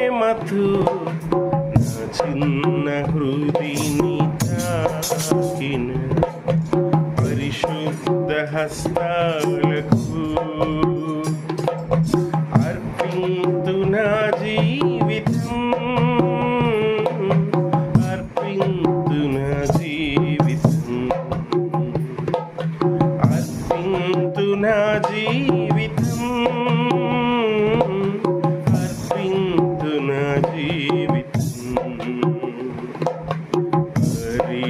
ప్రేమతో నా చిన్న హృదిని తాకిన పరిశుద్ధ హస్తాలకు అర్పింతు నా జీవితం అర్పింతు నా జీవితం అర్పింతు నా జీవితం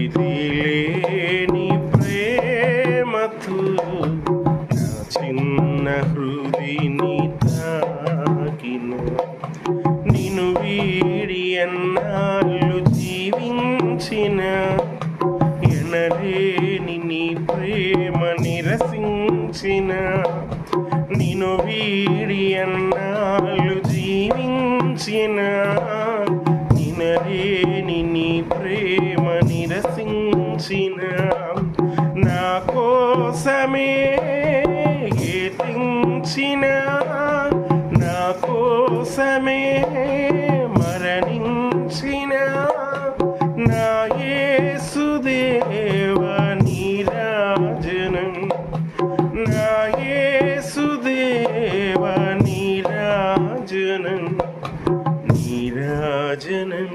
పరిధి లేని ప్రేమతో నా చిన్న హృదిని తాకిన నిన్ను వీడి అన్నాళ్ళు జీవించిన ఎనలేని నీ ప్రేమ నిరసించిన నిన్ను వీడి అన్నాళ్ళు జీవించిన నినలేని నీ ప్రేమ కోసమే ఏతించిన నా కోసమే మరణించిన నా యేసుదేవ నీరాజనం. నా యేసుదేవ నీరాజనం. నీరాజనం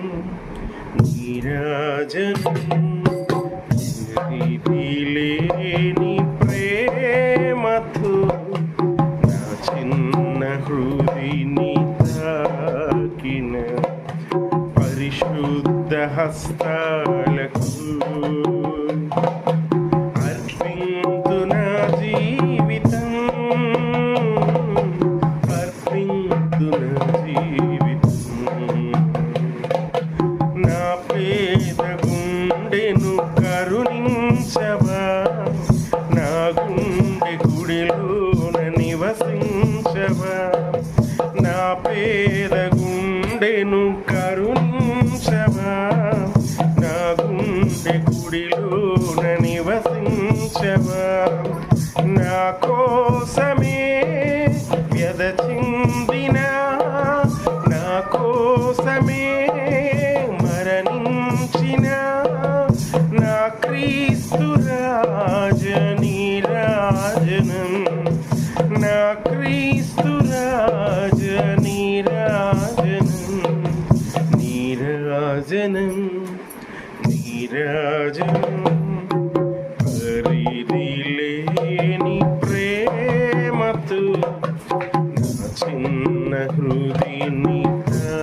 నీరాజనం. లేని చిన్న హృదిని తాకిన పరిశుద్ధ హస్తాలకు అర్పింతు నా జీవితం. అర్పింతు నా జీవితం. నా పేద గుండెను కరుణించవా? నా గుండె గుడిలో నివసించవా పేద గుండెను కరుణించవా? నా గుండె గుడిలోన నివసించవా? నా కోసమే వ్యధ చిందిన నా కోసమే మరణించిన నా క్రీస్తు రాజనీ రాజనం నా క్రీస్తు రాజన నీరాజం